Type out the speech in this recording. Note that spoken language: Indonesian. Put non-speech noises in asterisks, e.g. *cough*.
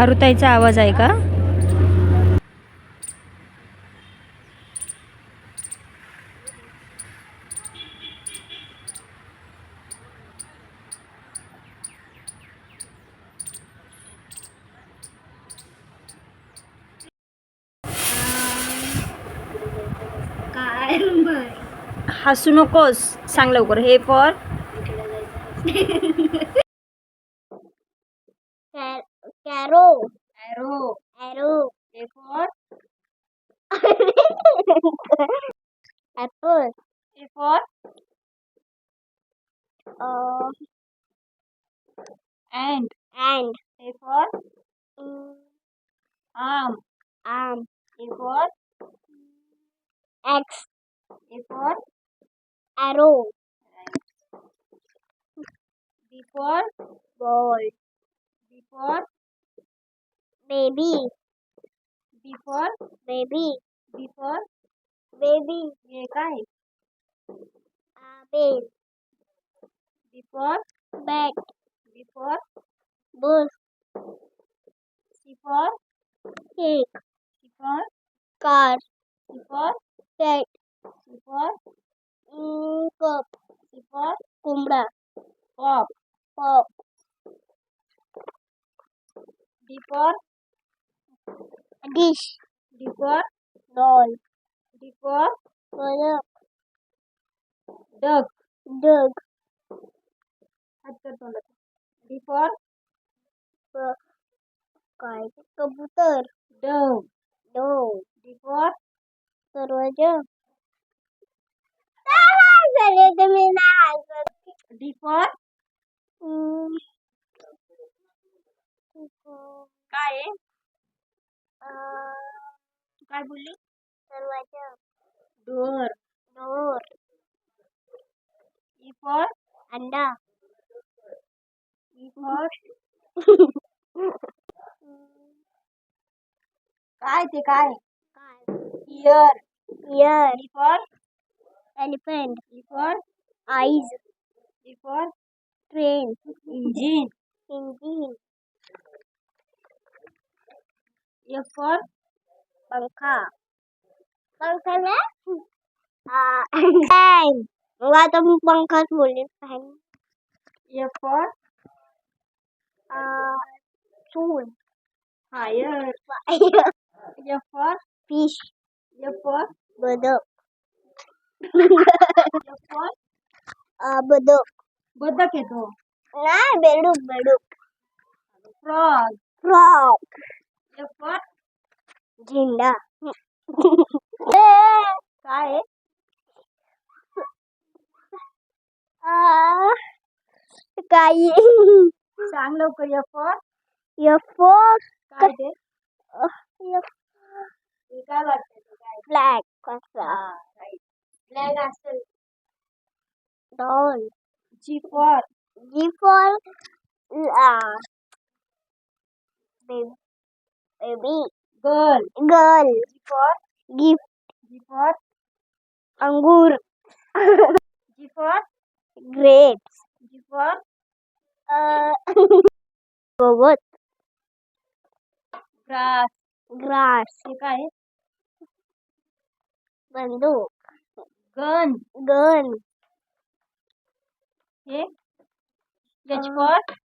खारुताईचा आवाज आहे का? काय हसू नकोस. सांग लवकर. हे for *laughs* Arrow. Arrow. Arrow. A for *laughs* apple. A for uh, and. And. A for mm. arm. Arm. A for X. A for arrow. Right. B for ball. B for baby B for baby हे काय bell B for bat B for बस सी for cake C for car C for cat C for cup सी फॉर कोंबडा pop pop D for dish D for doll D for बदक डग डग हात कर तोंडात D for काय कबूतर Dove dough D for दरवाजा झाले तुम्ही नाही काय बोलली? दरवाज़ा. डोर डोर ई फॉर अंडा. ई फॉर *laughs* काय ते काय? काय? Ear ear E for elephant E for eyes E for train engine engine F for Bangka. Bangka na? Ah, uh, Mga itong bangka sulit pa. Yeah, po? Ah, uh, soon. Higher. Higher. Yeah, po? Fish. Yeah, po? Budok. yeah, po? Ah, uh, budok. itu nah Na, beluk, beluk. Frog. Frog. Yeah, po? झेंडा काय आहे? काही सांग लवकर F for four काय ते हे काय वाटतं ते काय ब्लॅक कसा ब्लॅक असेल doll G for G for baby girl girl g for gift g for angur g for grapes g for uh gowat grass grass ये क्या है बंदूक गन गन ये एच for